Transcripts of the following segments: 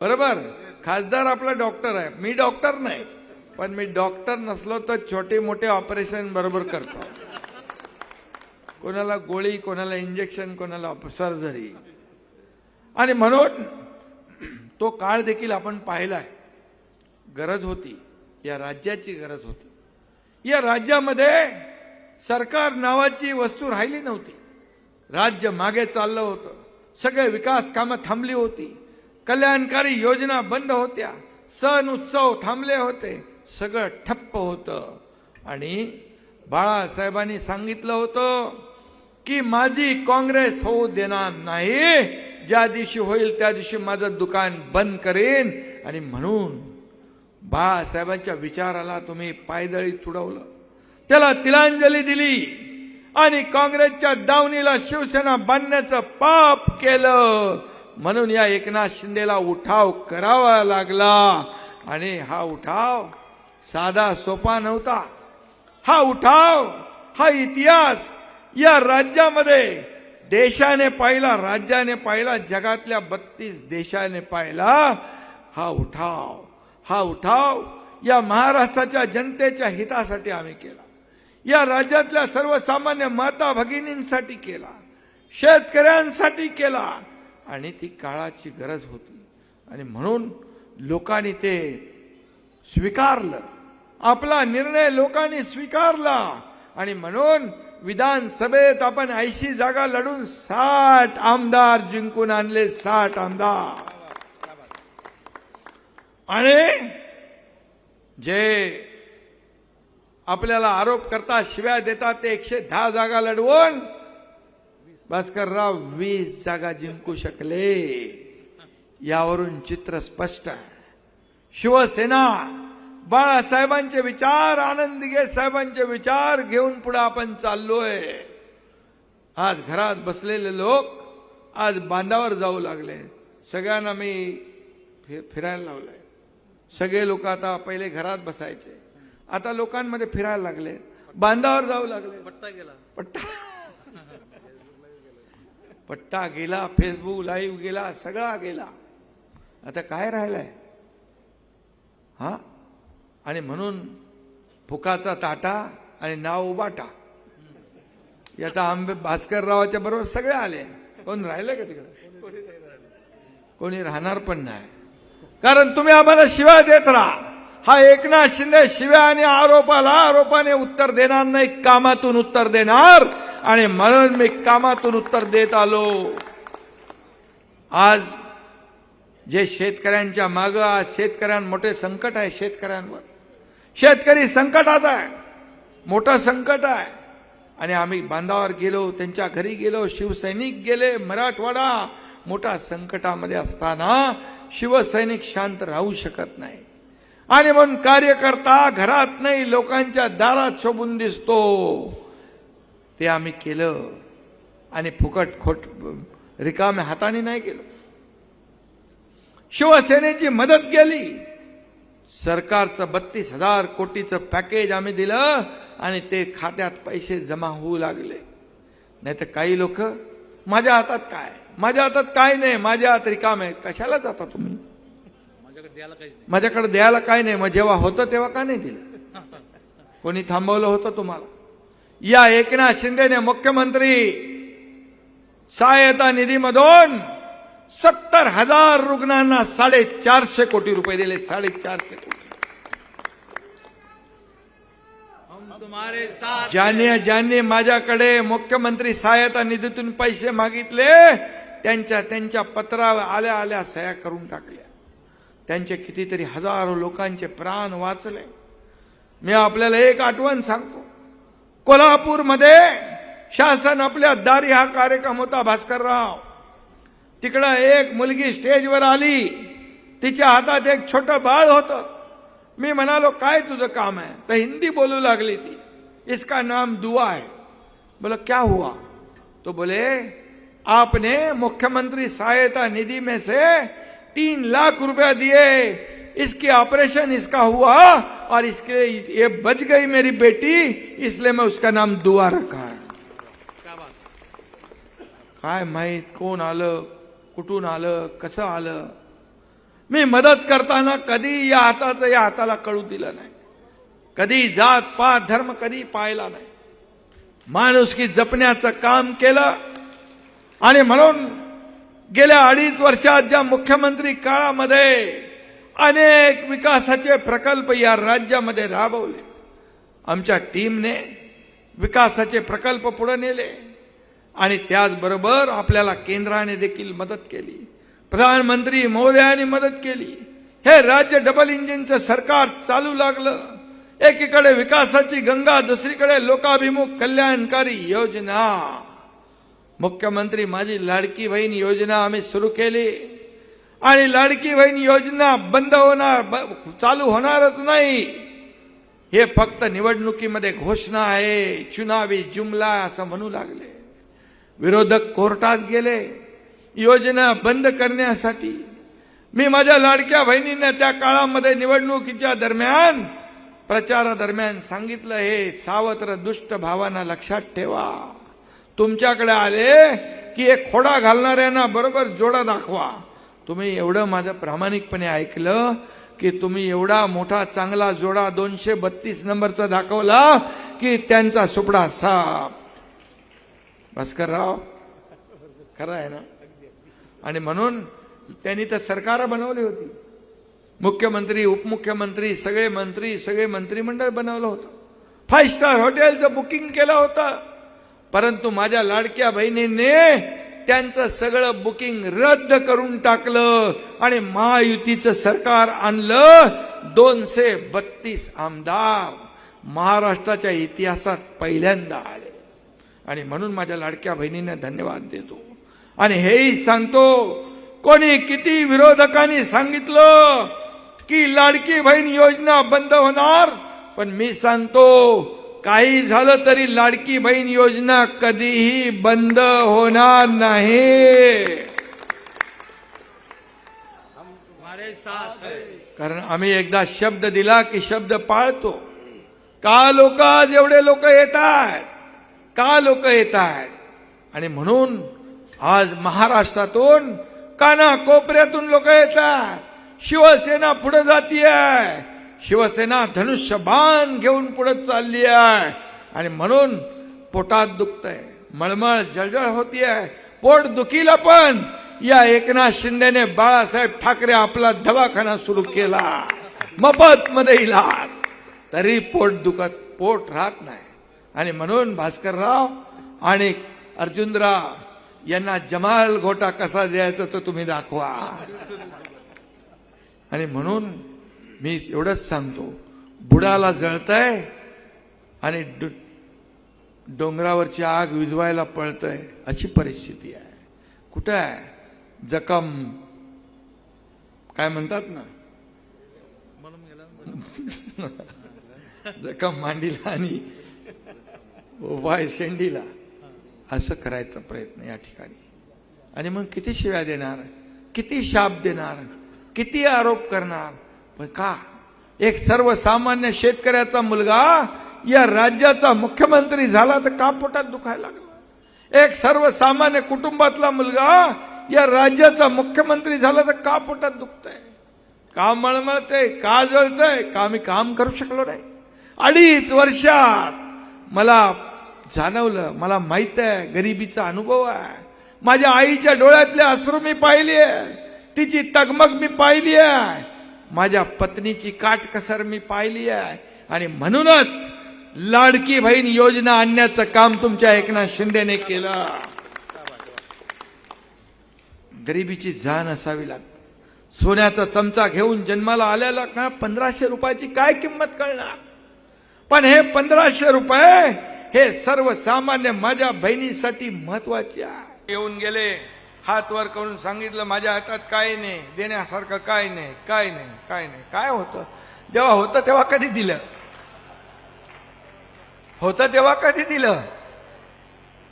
बरोबर? खासदार आपला डॉक्टर आहे. मी डॉक्टर नाही. पण मी डॉक्टर नसलो तर छोटे मोठे ऑपरेशन बरोबर करतो. कोणाला गोळी कोणाला इंजेक्शन कोणाला सर्जरी आणि म्हणून तो काळ देखील आपण पाहिलाय. गरज होती. या राज्याची गरज होती. या राज्यामध्ये सरकार नावाची वस्तू राहिली नव्हती. राज्य मागे चाललं होतं. सगळे विकास कामं थांबली होती. कल्याणकारी योजना बंद होत्या. सण उत्सव थांबले होते. सगळं ठप्प होतं. आणि बाळासाहेबांनी सांगितलं होतं की माझी काँग्रेस होऊ देणार नाही. ज्या दिवशी होईल त्या दिवशी माझं दुकान बंद करेन. आणि म्हणून बाळासाहेबांच्या विचाराला तुम्ही पायदळी तुडवलं. त्याला तिलांजली दिली आणि काँग्रेसच्या दावणीला शिवसेना बांधण्याचं पाप केलं. म्हणून या एकनाथ शिंदेला उठाव करावा लागला. आणि हा उठाव साधा सोपा नव्हता. हा उठाव हा इतिहास या राज्यामध्ये देशाने पाहिला राज्याने पाहिला जगातल्या बत्तीस देशाने पाहिला. हा उठाव हा उठाव या महाराष्ट्राच्या जनतेच्या हितासाठी आम्ही केला. या राज्यातल्या सर्वसामान्य माता भगिनींसाठी केला. शेतकऱ्यांसाठी केला. आणि ती काळाची गरज होती. आणि म्हणून लोकांनी ते स्वीकारलं. आपला निर्णय लोकांनी स्वीकारला. आणि म्हणून विधानसभेत आपण ऐंशी जागा लढून साठ आमदार जिंकून आणले साठ आमदार. आणि जे आपल्याला आरोप करता शिव्या देतात ते एकशे दहा जागा लढवून भास्करराव वीस जागा जिंकू शकले. यावरून चित्र स्पष्ट आहे. शिवसेना बाळासाहेबांचे विचार आनंद दिगे साहेबांचे विचार घेऊन पुढे आपण चाललोय. आज घरात बसलेले लोक आज बांधावर जाऊ लागले. सगळ्यांना मी फि- फिरायला लावलंय. सगळे लोक आता पहिले घरात बसायचे. आता लोकांमध्ये फिरायला लागले. बांधावर जाऊ लागले. पट्टा गेला. पट्टा पट्टा गेला फेसबुक लाईव्ह गेला सगळा गेला. आता काय राहिलंय? हा? आणि म्हणून फुकाचा ताटा आणि नाव उबाटा. आता आंबे भास्कररावाच्या बरोबर सगळे आले. कोण राहिले का तिकडे? कोणी राहणार पण नाही. कारण तुम्ही आम्हाला शिव्या देत राहा. हा एकनाथ शिंदे शिव्या आणि आरोपाला आरोपाने उत्तर देणार नाही कामातून उत्तर देणार. आणि म्हणून मी कामातून उत्तर देत आलो. आज जे शेतकऱ्यांच्या माग आज शेतकऱ्यां मोठे संकट आहे शेतकऱ्यांवर. शेतकरी संकटात आहे मोठं संकट आहे. आणि आम्ही बांधावर गेलो त्यांच्या घरी गेलो शिवसैनिक गेले मराठवाडा मोठा संकटामध्ये असताना शिवसैनिक शांत राहू शकत नाही. आणि म्हणून कार्यकर्ता घरात नाही लोकांच्या दारात शोभून दिसतो. ते आम्ही केलं. आणि फुकट खोट रिकाम्या हाताने नाही केलं. शिवसेनेची मदत केली सरकारचं बत्तीस हजार कोटीचं पॅकेज आम्ही दिलं आणि ते खात्यात पैसे जमा होऊ लागले. नाही तर काही लोक माझ्या हातात काय? माझ्या हातात काय नाही? माझ्या हात रिकाम आहे. कशाला जाता तुम्ही? माझ्याकडे द्यायला काय नाही. मग जेव्हा होतं तेव्हा का नाही दिलं? कोणी थांबवलं होतं तुम्हाला? या एकनाथ शिंदेने मुख्यमंत्री सहायता निधीमधून सत्तर हजार रुग्णांना साडेचारशे कोटी रुपये दिले. साडेचारशे कोटी. ज्याने ज्यांनी माझ्याकडे मुख्यमंत्री सहायता निधीतून पैसे मागितले त्यांच्या त्यांच्या पत्रावर आल्या आल्या सह्या करून टाकल्या. त्यांचे कितीतरी हजारो लोकांचे प्राण वाचले. मी आपल्याला एक आठवण सांगतो. कोल्हापूरमध्ये शासन आपल्या दारी हा कार्यक्रम होता भास्करराव. तिकडं एक मुलगी स्टेजवर आली. तिच्या हातात एक छोटं बाळ होतं. मी म्हणालो काय तुझं काम आहे? तर हिंदी बोलू लागली ती. इसका नाम दुआ है. बोला क्या हुआ? तो बोले आपने मुख्यमंत्री सहायता निधि में से तीन लाख रुपया दिए. इसकी ऑपरेशन इसका हुआ और इसके ये बच गई मेरी बेटी इसलिए मैं उसका नाम दुआ रखा है। काय माहीत कोण आलं कुठून आलं कसं आलं। मी मदत करताना कधी या हाताचं या हाताला कळू दिलं नाही. कधी जात पात धर्म कधी पाहिला नाही. माणुसकी जपण्याचं काम केलं आणि म्हणून गेल्या अडीच वर्षात ज्या मुख्यमंत्री काळामध्ये अनेक विकासाचे प्रकल्प या राज्यामध्ये राबवले. आमच्या टीमने विकासाचे प्रकल्प पुढे नेले आणि त्याचबरोबर आपल्याला केंद्राने देखील मदत केली. प्रधानमंत्री महोदयांनी मदत केली. हे राज्य डबल इंजिनचं सरकार चालू लागलं. एकीकडे विकासाची गंगा दुसरीकडे लोकाभिमुख कल्याणकारी योजना. मुख्यमंत्री माझी लाडकी बहीण योजना आम्ही सुरू केली. आणि लाडकी बहीण योजना बंद होणार ब- चालू होणारच नाही. हे फक्त निवडणुकीमध्ये घोषणा आहे. चुनावी जुमला असं म्हणू लागले. विरोधक कोर्टात गेले. योजना बंद करण्यासाठी मी माझ्या लाडक्या बहिणींना त्या काळामध्ये निवडणुकीच्या दरम्यान प्रचारादरम्यान सांगितलं हे सावत्र दुष्ट भावांना लक्षात ठेवा. तुमच्याकडे आले की एक खोडा घालणाऱ्यांना बरोबर जोडा दाखवा. तुम्ही एवढं माझं प्रामाणिकपणे ऐकलं की तुम्ही एवढा मोठा चांगला जोडा दोनशे बत्तीस नंबरचा दाखवला की त्यांचा सुपडा साप भास्करराव खरं आहे ना? आणि म्हणून त्यांनी तर सरकार बनवली होती. मुख्यमंत्री उपमुख्यमंत्री सगळे मंत्री सगळे मंत्रिमंडळ बनवलं होतं. फाईव्ह स्टार हॉटेलचं बुकिंग केलं होतं. परंतु माझ्या लाडक्या बहिणीने त्यांचं सगळं बुकिंग रद्द करून टाकलं आणि महायुतीचं सरकार आणलं. दोनशे बत्तीस आमदार महाराष्ट्राच्या इतिहासात पहिल्यांदा आले. आणि म्हणून माझ्या लाडक्या बहिणींना धन्यवाद देतो. आणि हेही सांगतो कोणी किती विरोधकांनी सांगितलं की लाडकी बहीण योजना बंद होणार? पण मी सांगतो काही झालं तरी लाडकी बहीण योजना कधीही बंद होणार नाही. कारण आम्ही एकदा शब्द दिला की शब्द पाळतो. का लोक आज एवढे लोक येत आहेत? का लोक येत आहेत? आणि म्हणून आज महाराष्ट्रातून काना कोपऱ्यातून लोक येतात शिवसेना पुढे जातीय शिवसेना धनुष्य बाण घेऊन पुढे चालली आहे. आणि म्हणून पोटात दुखतंय. मळमळ जळजळ आहे पोट दुखीला पण या एकनाथ शिंदेने बाळासाहेब ठाकरे आपला दवाखाना सुरू केला. मफत मध्ये इलाज. तरी पोट दुखत पोट राहत नाही. आणि म्हणून भास्करराव आणि अर्जुनराव यांना जमाल घोटा कसा द्यायचा तो तुम्ही दाखवा. आणि म्हणून मी एवढंच सांगतो. बुडाला जळतंय आणि डोंगरावरची आग विझवायला पळतंय. अशी परिस्थिती आहे. कुठं आहे? जखम. काय म्हणतात ना? जखम मांडीला आणि वाय शेंडीला. असं करायचा प्रयत्न या ठिकाणी. आणि मग किती शिव्या देणार? किती शाप देणार? किती आरोप करणार? पण का? एक सर्वसामान्य शेतकऱ्याचा मुलगा या राज्याचा मुख्यमंत्री झाला तर का पोटात दुखायला लागला? एक सर्वसामान्य कुटुंबातला मुलगा या राज्याचा मुख्यमंत्री झाला तर का पोटात दुखतंय? का मळमळतंय? का जळतंय? का मी काम करू शकलो नाही? अडीच वर्षात मला जाणवलं मला माहीत आहे गरिबीचा अनुभव आहे. माझ्या आईच्या डोळ्यातले अश्रू मी पाहिली आहे तिची तगमग मी पाहिली आहे. माझ्या पत्नीची काटकसर मी पाहिली आहे. आणि म्हणूनच लाडकी बहीण योजना आणण्याचं काम तुमच्या एकनाथ शिंदेने केलं. गरिबीची जाण असावी लागते. सोन्याचा चमचा घेऊन जन्माला आल्याला का पंधराशे रुपयाची काय किंमत कळणार? पण हे पंधराशे रुपये हे सर्वसामान्य माझ्या बहिणीसाठी महत्त्वाचे येऊन गेले. हात वर करून सांगितलं माझ्या हातात काय नाही देण्यासारखं काय नाही काय नाही काय नाही. काय होतं? जेव्हा होतं तेव्हा कधी दिलं? होतं तेव्हा कधी दिलं?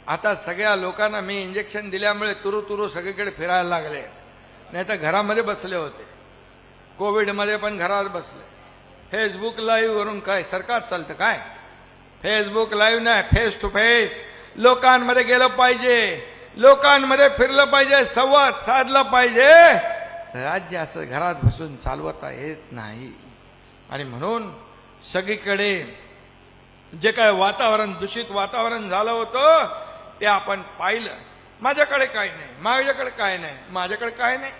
आता सगळ्या लोकांना मी इंजेक्शन दिल्यामुळे तुरु तुरु सगळीकडे फिरायला लागले. नाही तर घरामध्ये बसले होते. कोविडमध्ये पण घरात बसले. फेसबुक लाईव्हवरून काय? सरकार चालतं काय? फेसबुक लाईव्ह नाही फेस टू फेस लोकांमध्ये गेलं पाहिजे. लोकांमध्ये फिरलं पाहिजे संवाद साधला पाहिजे. राज्य असं घरात बसून चालवता येत नाही. आणि म्हणून सगळीकडे जे काय वातावरण दूषित वातावरण झालं होतं ते आपण पाहिलं. माझ्याकडे काय नाही माझ्याकडे काय नाही माझ्याकडे काय नाही.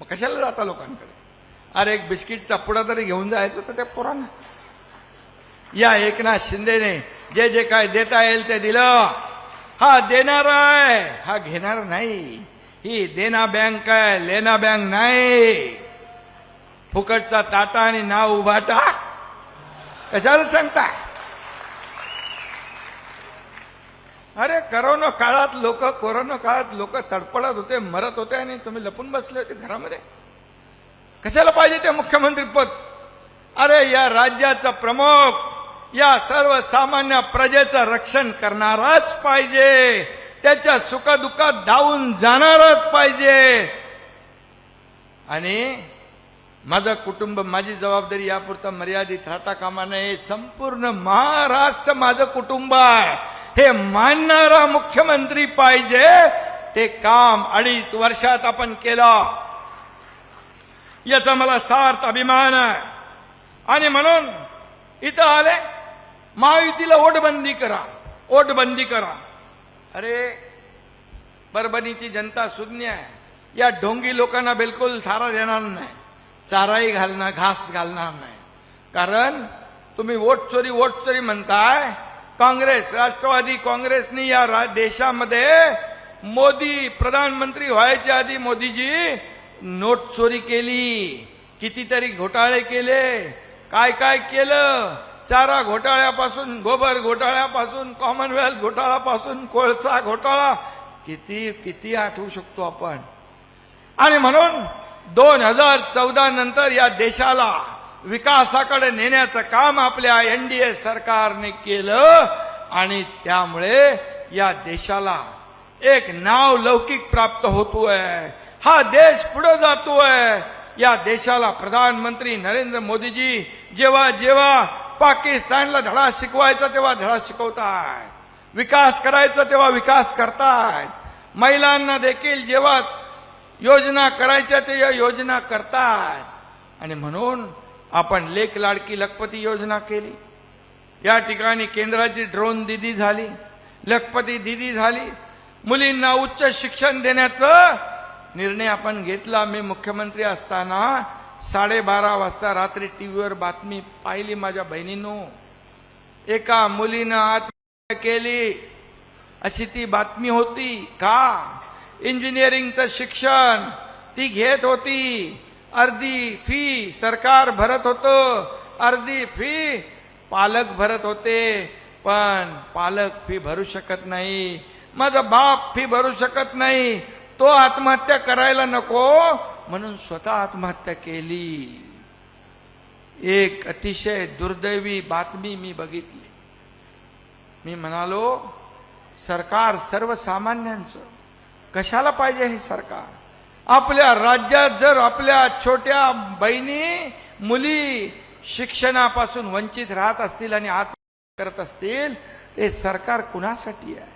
मग कशाला जाता लोकांकडे? अरे एक बिस्किटचा पुडा तरी घेऊन जायचं तर त्या पोरांना. या एकनाथ शिंदेने जे जे काय देता येईल ते दिलं. हा देणार आहे. हा घेणार नाही. ही देना बँक आहे लेना बँक नाही. फुकटचा ताटा आणि नाव उभाटा. कशाला सांगता अरे करोना काळात लोक कोरोना काळात लोक तडपडत होते मरत होते आणि तुम्ही लपून बसले होते घरामध्ये? कशाला पाहिजे ते मुख्यमंत्री पद? अरे या राज्याचा प्रमुख या सर्वसामान्य प्रजेचं रक्षण करणाराच पाहिजे. त्याच्या सुखदुःखात धावून जाणारच पाहिजे. आणि माझं कुटुंब माझी जबाबदारी यापुरता मर्यादित राहता कामा नये. संपूर्ण महाराष्ट्र माझं कुटुंब आहे. हे मानणारा मुख्यमंत्री पाहिजे. ते काम अडीच वर्षात आपण केलं. याचा मला सार्थ अभिमान आहे. आणि म्हणून इथं आले. महायुतीला ओटबंदी करा. ओटबंदी करा. अरे परभणीची जनता शून्य आहे. या ढोंगी लोकांना बिलकुल सारा देणार नाही. चाराही घालणार घास घालणार नाही. कारण तुम्ही वोट चोरी वोट चोरी म्हणताय. काँग्रेस राष्ट्रवादी काँग्रेसनी या रा- देशामध्ये मोदी प्रधानमंत्री व्हायच्या आधी मोदीजी नोट चोरी केली. कितीतरी घोटाळे केले. काय काय केलं? चारा घोटाळ्यापासून गोबर घोटाळ्यापासून कॉमनवेल्थ घोटाळ्यापासून कोळसा घोटाळा किती किती आठवू शकतो आपण? आणि म्हणून दोन हजार चौदा नंतर या देशाला विकासाकडे नेण्याचं काम आपल्या एनडीए सरकारने केलं आणि त्यामुळे या देशाला एक नाव लौकिक प्राप्त होतोय. हा देश पुढे जातोय. या देशाला प्रधानमंत्री नरेंद्र मोदीजी जेव्हा जेव्हा पाकिस्तानला धडा शिकवायचा तेव्हा धडा शिकवताय. विकास करायचा तेव्हा विकास करतायत महिलांना देखील जेव्हा योजना करायच्या ते या योजना करतात आणि म्हणून आपण लेख लाडकी लखपती योजना केली. या ठिकाणी केंद्राची ड्रोन दिदी झाली. लखपती दिदी झाली. मुलींना उच्च शिक्षण देण्याचं निर्णय आपण घेतला. मी मुख्यमंत्री असताना साडेबारा वाजता रात्री टीव्हीवर बातमी पाहिली माझ्या बहिणीनो. एका मुलीनं आत्महत्या केली. अशी ती बातमी होती का? इंजिनिअरिंगचं शिक्षण ती घेत होती. अर्धी फी सरकार भरत होतं. अर्धी फी पालक भरत होते. पण पालक फी भरू शकत नाही. माझा बाप फी भरू शकत नाही. तो आत्महत्या करायला नको. म्हणून स्वतः आत्महत्या केली. एक अतिशय दुर्दैवी बातमी मी बघितली. मी म्हणालो सरकार सर्वसामान्यांचं कशाला पाहिजे हे सरकार? आपल्या राज्यात जर आपल्या छोट्या बहिणी मुली शिक्षणापासून वंचित राहत असतील आणि आत करत असतील ते सरकार कुणासाठी आहे?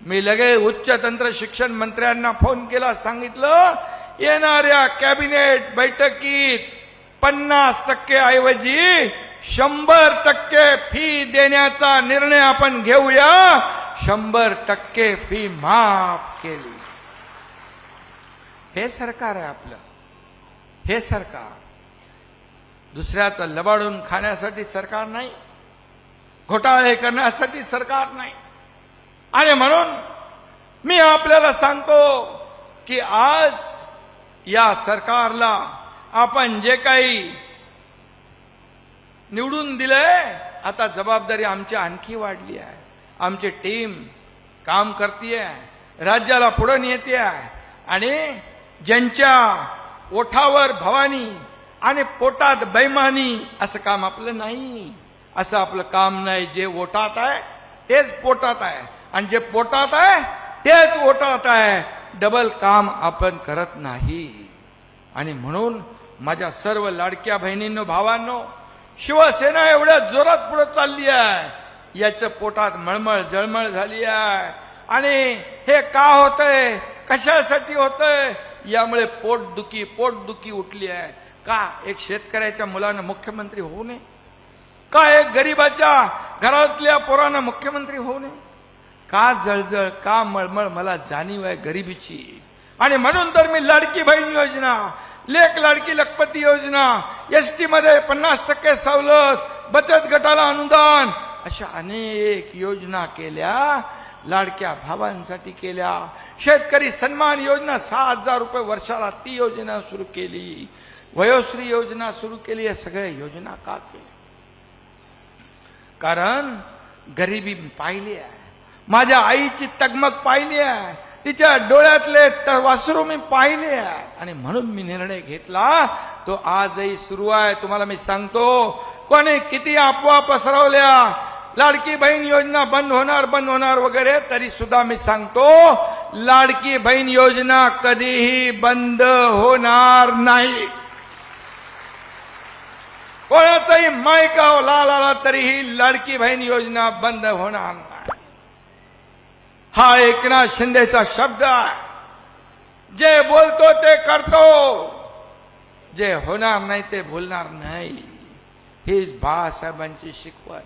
मी लगे उच्च तंत्र शिक्षण मंत्र्यांना फोन केला सांगितलं येणाऱ्या कॅबिनेट बैठकीत पन्नास टक्के ऐवजी शंभर टक्के फी देण्याचा निर्णय आपण घेऊया. शंभर टक्के फी माफ केली. हे सरकार आहे आपलं. हे सरकार. दुसऱ्याचं लबाडून खाण्यासाठी सरकार नाही. घोटाळे करण्यासाठी सरकार नाही. आणि म्हणून मी आपल्याला सांगतो की आज या सरकारला आपण जे काही निवडून दिलंय आता जबाबदारी आमची आणखी वाढली आहे. आमची टीम काम करते राज्याला पुढे नेते आहे आणि ज्यांच्या ओठावर भवानी आणि पोटात बैमानी असं काम आपलं नाही. असं आपलं काम नाही जे ओठात आहे तेच पोटात आहे. आणि जे पोटात आहे तेच ओटात आहे. डबल काम आपण करत नाही. आणि म्हणून माझ्या सर्व लाडक्या बहिणींनो भावांनो शिवसेना एवढ्या जोरात पुढे चालली आहे. याच्या पोटात मळमळ जळमळ झाली आहे. आणि हे का होतंय? कशासाठी होतंय? यामुळे पोटदुखी पोटदुखी उठली आहे. का एक शेतकऱ्याच्या मुलानं मुख्यमंत्री होऊ नये? का एक गरीबाच्या घरातल्या पोरानं मुख्यमंत्री होऊ नये? का जळजळ का मळमळ मला जाणीव आहे गरिबीची. आणि म्हणून तर मी लाडकी बहीण योजना लेख लाडकी लखपती योजना एस टी मध्ये पन्नास टक्के सवलत बचत गटाला अनुदान अशा अनेक योजना केल्या लाडक्या भावांसाठी केल्या. शेतकरी सन्मान योजना सहा हजार रुपये वर्षाला ती योजना सुरू केली. वयोश्री योजना सुरू केली या सगळ्या योजना का केल्या? कारण गरिबी मी पाहिली आहे. माझ्या आईची तगमग पाहिली आहे. तिच्या डोळ्यातले तर वासरू मी पाहिले आहे. आणि म्हणून मी निर्णय घेतला तो आजही सुरू आहे. तुम्हाला मी सांगतो कोणी किती अफवा पसरवल्या लाडकी बहीण योजना बंद होणार बंद होणार वगैरे तरी सुद्धा मी सांगतो लाडकी बहीण योजना कधीही बंद होणार नाही. कोणाचंही मायकाव लाल आला तरीही लाडकी बहीण योजना बंद होणार नाही. हा एकनाथ शिंदेचा शब्द आहे. जे बोलतो ते करतो. जे होणार नाही ते बोलणार नाही. हीच बाळासाहेबांची शिकवण.